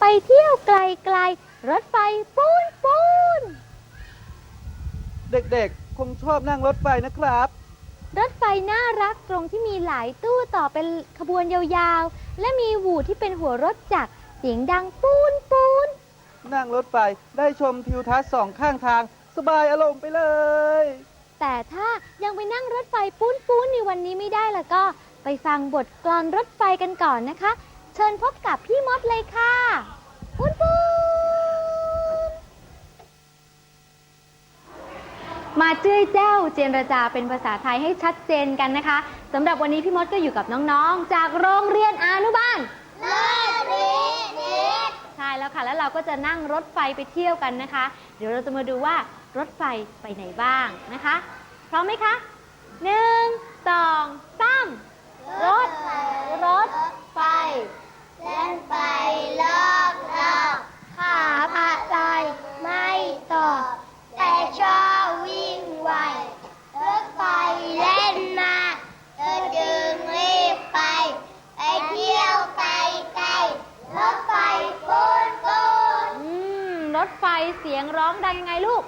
ไปเที่ยวไกลไกลๆ รถไฟปูนปูนเด็กๆ คงชอบนั่งรถไฟนะครับ รถไฟน่ารักตรงที่มีหลายตู้ต่อเป็นขบวนยาวๆ และมีหวูที่เป็นหัวรถจักรเสียงดังปูนปูนนั่งรถไฟได้ชมทิวทัศน์สองข้างทาง สบายอารมณ์ไปเลย แต่ถ้ายังไปนั่งรถไฟปูนปูนในวันนี้ไม่ได้แล้วก็ ไปฟังบทกลอนรถไฟกันก่อนนะคะ เชิญพบกับพี่มดเลยค่ะปูนปูนมาเจ้ยเจ้าเจรจาเป็นภาษาไทยให้ชัดเจนกันนะคะสำหรับวันนี้พี่มดก็อยู่กับน้องๆ จากโรงเรียนอนุบาลใช่แล้วค่ะ แล้วเราก็จะนั่งรถไฟไปเที่ยวกันนะคะ เดี๋ยวเราจะมาดูว่ารถไฟไปไหนบ้างนะคะ พร้อมไหมคะหนึ่งสองสามรถ รถไฟ เล่นไปรอบรอบหาอะไรไม่ตอบ แต่ชอบวิ่งไวรถไฟเล่นมาเธอจึงรีบไป ไปเที่ยวไกลไกลๆรถไฟปูนปูนอืมรถไฟเสียงร้องดังยังไงลูก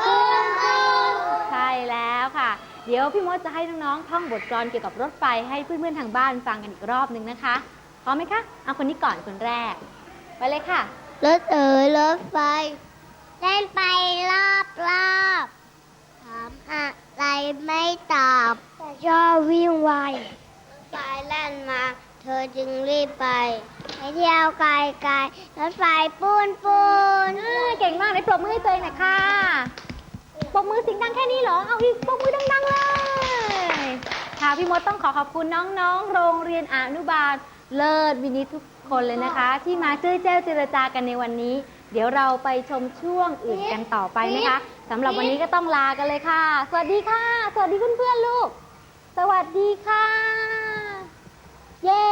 ปูนปูนใช่แล้วค่ะ เดี๋ยวพี่มดจะให้น้องๆท่องบทกลอนเกี่ยวกับรถไฟให้เพื่อนๆทางบ้านฟังกันอีกรอบหนึ่งนะคะ พร้อมไหมคะ เอาคนนี้ก่อนคนแรก ไปเลยค่ะ รถเอ๋ยรถไฟ เล่นไปรอบรอบถามอะไรไม่ตอบ แต่ชอบวิ่งไวรถไฟแล่นมา เธอจึงรีบไป ไปเที่ยวไกลไกลๆรถไฟปูนปูนอ่าเก่งมากเลยปรบมือให้ตัวเองหน่อยค่ะปรบมือเสียงดังแค่นี้เหรอ เอาอีกปรบมือดังๆเลย ค่ะพี่มดต้องขอขอบคุณน้องๆ โรงเรียนอนุบาล เลิศวินิทุกคนเลยนะคะ ที่มาเจ้ยเจ้าเจรจากันในวันนี้ เดี๋ยวเราไปชมช่วงอื่นกันต่อไปนะคะสำหรับวันนี้ก็ต้องลากันเลยค่ะ สวัสดีค่ะ สวัสดีเพื่อนๆลูก สวัสดีค่ะ เย้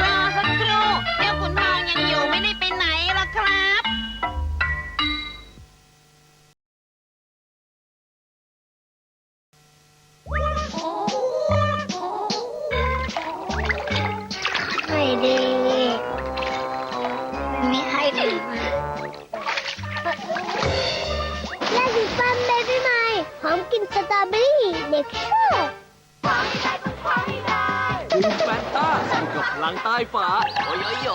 รอสักครู่เจ้าขุนทองยังอยู่ไม่ได้ไปไหนหรอกครับ ลังใต้ฝา โอ้ยโยโย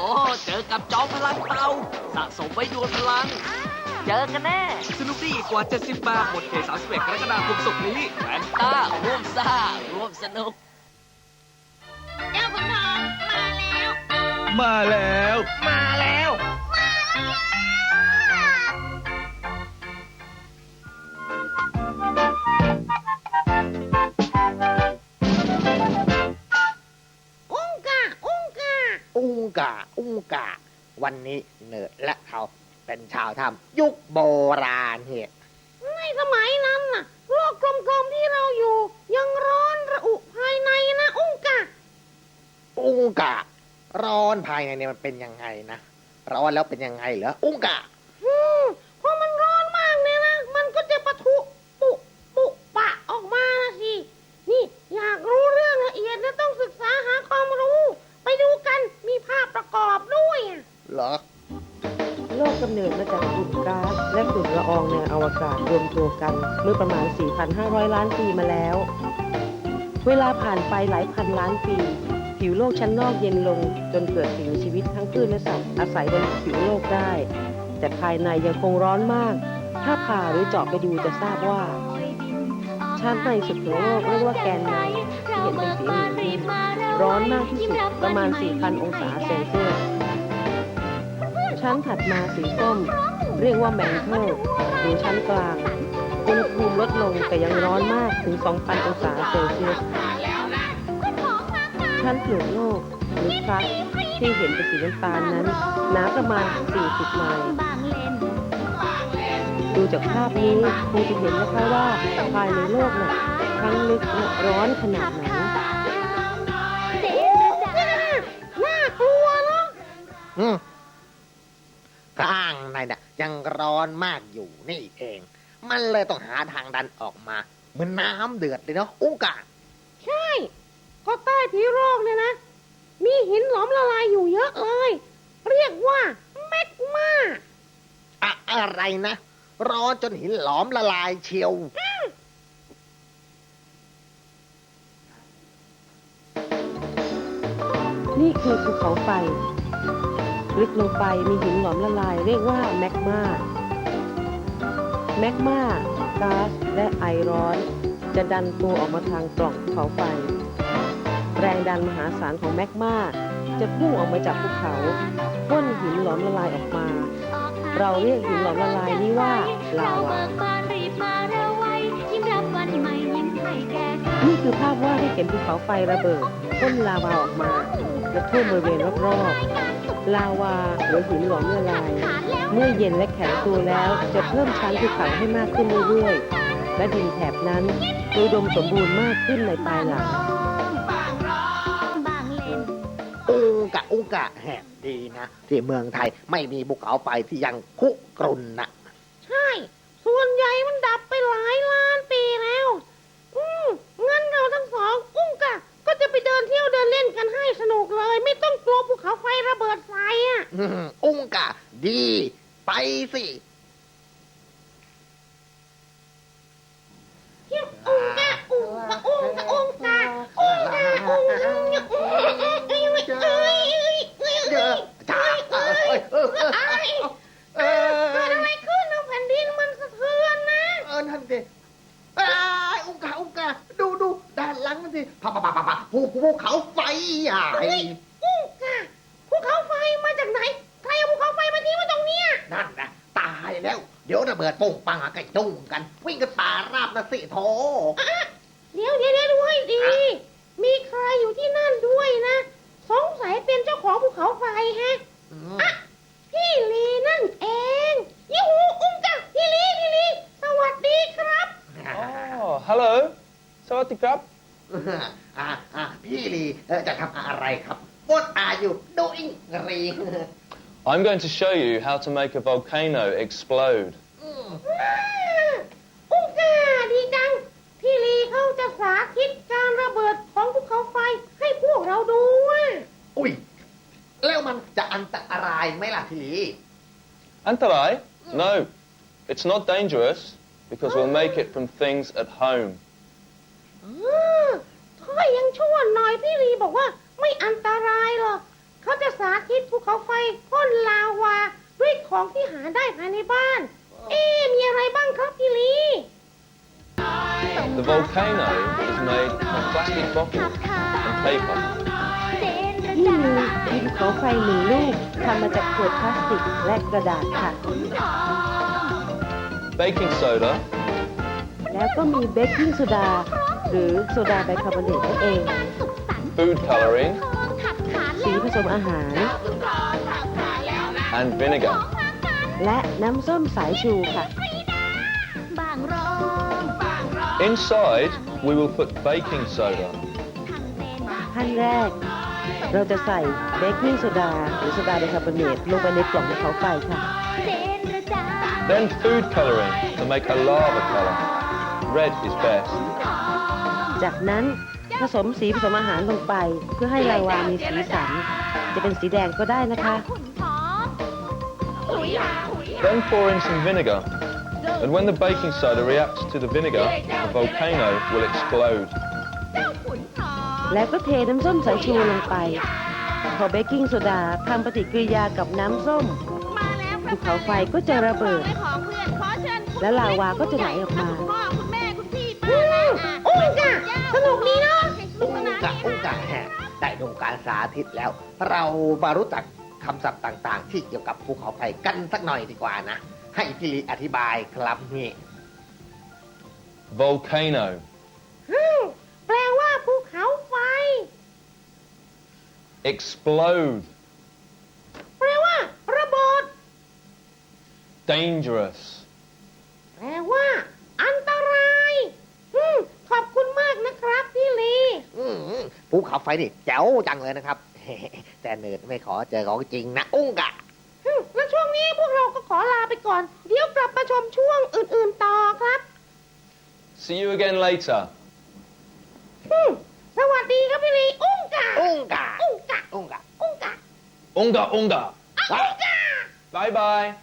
เจอกับจอมพลังเตาสะสมไว้ดวลพลัง เจอกันแน่ สนุกดีกว่า 70 บาทหมดเขต31กรกฎาคมศุกร์นี้แฟนต้าร่วมซ่าร่วมสนุก เจ้าขุนทองมาแล้ว มาแล้ว มาแล้ว กาวันนี้เนิร์ดและเขาเป็นชาวถ้ำยุคโบราณเฮะในสมัยนั้นน่ะ โลกกลมๆที่เราอยู่ ยังร้อนระอุภายในนะอุ้งกาอุงการ้อนภายในเนี่ยมันเป็นยังไงนะ ร้อนแล้วเป็นยังไงเหรออุงกา เนิดมาจากฝุ่นก๊าซและฝุ่นละอองในอวกาศรวมตัวกัน เมื่อประมาณ 4,500 ล้านปีมาแล้ว เวลาผ่านไปหลายพันล้านปี ผิวโลกชั้นนอกเย็นลง จนเกิดสิ่งมีชีวิตทั้งพืชและสัตว์อาศัยบนผิวโลกได้ แต่ภายในยังคงร้อนมาก ถ้าผ่าหรือเจาะไปดูจะทราบว่าชั้นในสุดของโลกเรียกว่าแกนในที่เห็นเป็นสีเหลืองร้อนมากที่สุดประมาณ 4,000 องศาเซลเซียส ชั้นถัดมาสีส้ม เรียกว่าแมนเทิลหรือชั้นกลางอุณหภูมิลดลงแต่ยังร้อนมากถึง 2,000 องศาเซลเซียส ชั้นเปลือกโลกหรือครัสที่เห็นเป็นสีน้ำตาลนั้นหนาประมาณ 40 ไมล์ดูจากภาพนี้คงจะเห็นนะคะว่าภายในโลกน่ะทั้งลึกและร้อนขนาดไหนน่ากลัวเนาะ อืมข้างในน่ะ ยัง ร้อนมากอยู่นี่เอง มันเลยต้องหาทางดันออกมาเหมือนน้ำเดือดเลยเนาะอุงกาใช่ ก็ใต้ผิวโลกเนี่ยนะ มีหินหลอมละลายอยู่เยอะเลย เรียกว่าแมกมาอะอะไรนะ ร้อนจนหินหลอมละลายเชียว นี่คือภูเขาไฟ ลึกลงไปมีหินหลอมละลายเรียกว่าแมกมาแมกมาก๊าซและไอร้อน จะดันตัวออกมาทางปล่องภูเขาไฟ แรงดันมหาศาลของแมกมาจะพุ่งออกมาจากภูเขาพ่นหินหลอมละลายออกมา เราเรียกหินหลอมละลายนี้ว่าลาวานี่คือภาพวาดที่เห็นภูเขาไฟระเบิดพ่นลาวาออกมาและท่วมบริเวณรอบๆ ลาวาหรือหินหลอมละลาย เมื่อเย็นและแข็งตัวแล้วจะเพิ่มชั้นภูเขาให้มากขึ้นเรื่อยๆ และดินแถบนั้นอุดมสมบูรณ์มากขึ้นในภายหลังอุงกะอุงกะแหมดีนะ ที่เมืองไทยไม่มีภูเขาไฟที่ยังคุกรุ่นนะใช่ ส่วนใหญ่มันดับไปหลายล้านปีแล้ว อืมงั้นเราทั้งสอง อุ้ง กะก็จะไปเดินเที่ยวเดินเล่นกันให้สนุกเลย ไม่ต้องกลัวภูเขาไฟระเบิดไฟอะ อืมอุงกะ ดี ไปสิ เที่ยวอุ้งกะอุ้งกะอุ้งกะอุ้งกะอุ้งกะอุ้งกะอุ้งกะเอ้ยเอ้ยเอ้ยเอ้ยเอ้ยเจเอ้อยจ้าเอ้ยเออเออเอ้ยเอเกิดอะไรขึ้นนะแผ่นดินมันสะเทือนนะ เออนั่นสิเอ้ยอุงกะอุงกะ ดูดูด้านหลังนั่น สิพะพะพะพะพะภูภูเขาไฟใหญ่เฮ้ยอุ้งกะภูเขาไฟมาจากไหน ใครเอาภูเขาไฟมาทิ้งไว้ตรงเนี้ยนั่นนะตายแล้ว เดี๋ยวระเบิดโป่งปังอะไก่จุ้งกัน วิ่งกันป่าราบนะสิโถอะเดี๋ยวเดี๋ยวเดี๋ยวดูให้ดี มีใครอยู่ที่นั่นด้วยนะ สงสัยเป็นเจ้าของภูเขาไฟฮะ อืม พี่ลีเอ่อจะทำอะไรครับ What are you doing รี I'm going to show you how to make a volcano explode. อืม อ่าอุ้งกะดีจัง พี่ลีเขาจะสาธิตการระเบิดของภูเขาไฟให้พวกเราดูอ่ะ อุ้ย แล้วมันจะอันตรายไหมล่ะพี่ลี Antarai? No, it's not dangerous because we'll make it from things at home. อ่ าถ้ายังชั่วหน่อยพี่ลีบอกว่า ไม่อันตรายหรอกเขาจะสาธิตภูเขาไฟพ่นลาวาด้วยของที่หาได้ภายในบ้าน เอ๊ะมีอะไรบ้างครับพี่ลี The volcano is made from plastic bottles and paper. นี่มีดินเขาไฟหนึ่งลูกทำมาจากขวดพลาสติกและกระดาษค่ะ Baking soda, แล้วก็มีเบกกิ้งโซดา หรือโซดาไบคาร์บอเนตนั่นเอง food colouring, สีผสมอาหาร and vinegar. และน้ำส้มสายชูค่ะ Inside, we will put baking soda. ขั้นแรก เราจะใส่เบกกิ้งโซดาหรือโซดาไบคาร์บอเนตลงไปในกล่องภูเขาไฟค่ะ Then food colouring to make a lava colour. Red is best. จากนั้นผสมสีผสมอาหารลงไป เพื่อให้ลาวามีสีสัน จะเป็นสีแดงก็ได้นะคะ Then pour in some vinegar. And when the baking soda reacts to the vinegar, the volcano will explode. แล้วก็เทน้ำส้มสายชูลงไป พอเบกกิ้งโซดาทำปฏิกิริยากับน้ำส้มภูเขาไฟก็จะระเบิด และลาวาก็จะไหลออกมาอืมอุ้งกะ สนุกดีเนาะอุงกะอุงกะแฮะได้ดูการสาธิตแล้ว เรามารู้จักคำศัพท์ต่างๆ ที่เกี่ยวกับภูเขาไฟกันสักหน่อยดีกว่านะ ให้พี่ลีอธิบายครับนี่ Volcano. อืมแปลว่าภูเขาไฟ Explode. แปลว่าระเบิด Dangerous. แปลว่า อันตราย อืมขอบคุณมากนะครับพี่ลี อืม ภูเขาไฟนี่แจ๋วจังเลยนะครับ แต่เนิร์ดไม่ขอเจอของจริงนะอุงกะอืมแล้วช่วงนี้พวกเราก็ขอลาไปก่อน เดี๋ยวกลับมาชมช่วงอื่นๆต่อครับ See you again later. อืมสวัสดีครับพี่ลีอุ้งกะอุงกะอุ้งกะอุง Unga unga. Bye bye.